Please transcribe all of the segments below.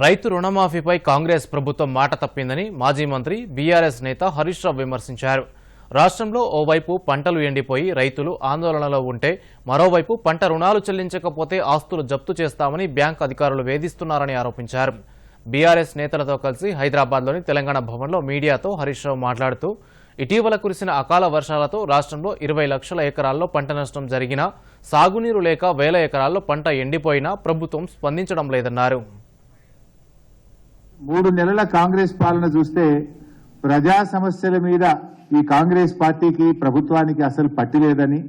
రైతు రుణమాఫీపై కాంగ్రెస్ ప్రభుత్వం మాట తప్పిందని మాజీ మంత్రి బీఆర్ఎస్ నేత హరీష్ రావు విమర్శించారు. రాష్ట్రంలో ఓవైపు పంటలు ఎండిపోయి రైతులు ఆందోళనలో ఉంటే మరోవైపు పంట రుణాలు చెల్లించకపోతే ఆస్తులు జప్తు చేస్తామని బ్యాంక్ అధికారులు వేధిస్తున్నారని ఆరోపించారు. బీఆర్ఎస్ నేతలతో కలిసి హైదరాబాద్లోని తెలంగాణ భవన్లో మీడియాతో హరీష్ రావు మాట్లాడుతూ ఇటీవల కురిసిన అకాల వర్షాలతో రాష్ట్రంలో ఇరవై లక్షల ఎకరాల్లో పంట నష్టం జరిగినా సాగునీరు లేక వేల ఎకరాల్లో పంట ఎండిపోయినా ప్రభుత్వం స్పందించడం లేదన్నారు. మూడు నెలల కాంగ్రెస్ పాలన చూస్తే ప్రజా సమస్యల మీద ఈ కాంగ్రెస్ పార్టీకి ప్రభుత్వానికి అసలు పట్టిలేదని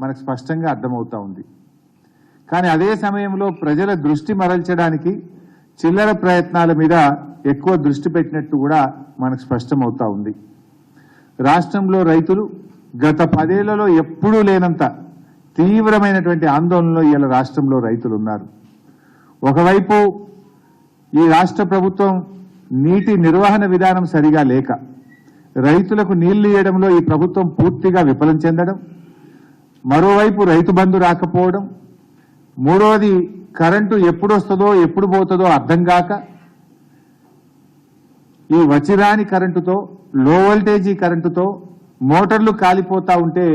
మనకు స్పష్టంగా అర్థమవుతా ఉంది. కానీ అదే సమయంలో ప్రజల దృష్టి మరల్చడానికి చిల్లర ప్రయత్నాల మీద ఎక్కువ దృష్టి పెట్టినట్టు కూడా మనకు స్పష్టమవుతా ఉంది. రాష్ట్రంలో రైతులు గత పదేళ్ళలో ఎప్పుడూ లేనంత తీవ్రమైనటువంటి ఆందోళనలో ఇలా రాష్ట్రంలో రైతులు ఉన్నారు. ఒకవైపు ఈ రాష్ట్ర ప్రభుత్వం నీటి నిర్వహణ విధానం సరిగా లేక రైతులకు నీళ్ళు ఇవ్వడంలో ఈ ప్రభుత్వం పూర్తిగా విఫలం చెందడం మరోవైపు రైతు బంధు రాకపోవడం మూడవది కరెంటు ఎప్పుడు వస్తుందో ఎప్పుడు పోతుందో అర్థం కాక ఈ వచ్చిరాని కరెంటుతో లో వోల్టేజీ కరెంటుతో మోటార్లు కాలిపోతా ఉంటే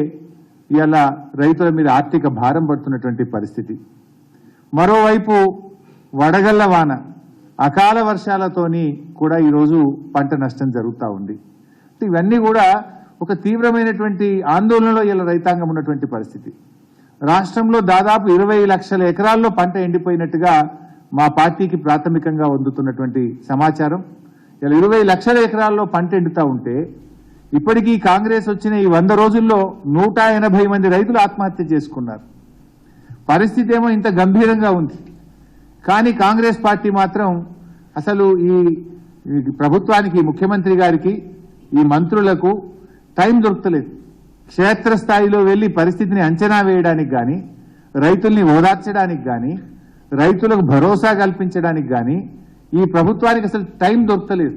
ఇలా రైతుల మీద ఆర్థిక భారం పడుతున్నటువంటి పరిస్థితి. మరోవైపు వడగళ్ళ వాన అకాల వర్షాలతోని కూడా ఈరోజు పంట నష్టం జరుగుతూ ఉంది. ఇవన్నీ కూడా ఒక తీవ్రమైనటువంటి ఆందోళనలో ఇలా రైతాంగం ఉన్నటువంటి పరిస్థితి. రాష్ట్రంలో దాదాపు ఇరవై లక్షల ఎకరాల్లో పంట ఎండిపోయినట్టుగా మా పార్టీకి ప్రాథమికంగా అందుతున్నటువంటి సమాచారం. ఇలా ఇరవై లక్షల ఎకరాల్లో పంట ఎండుతా ఉంటే ఇప్పటికీ కాంగ్రెస్ వచ్చిన ఈ వంద రోజుల్లో నూట ఎనభై మంది రైతులు ఆత్మహత్య చేసుకున్నారు. పరిస్థితి ఏమో ఇంత గంభీరంగా ఉంది. కానీ కాంగ్రెస్ పార్టీ మాత్రం అసలు ఈ ప్రభుత్వానికి ముఖ్యమంత్రి గారికి ఈ మంత్రులకు టైం దొరకలేదు. క్షేత్రస్థాయిలో వెళ్ళి పరిస్థితిని అంచనా వేయడానికి గాని రైతుల్ని ఓదార్చడానికి గాని రైతులకు భరోసా కల్పించడానికి గాని ఈ ప్రభుత్వానికి అసలు టైం దొరకలేదు.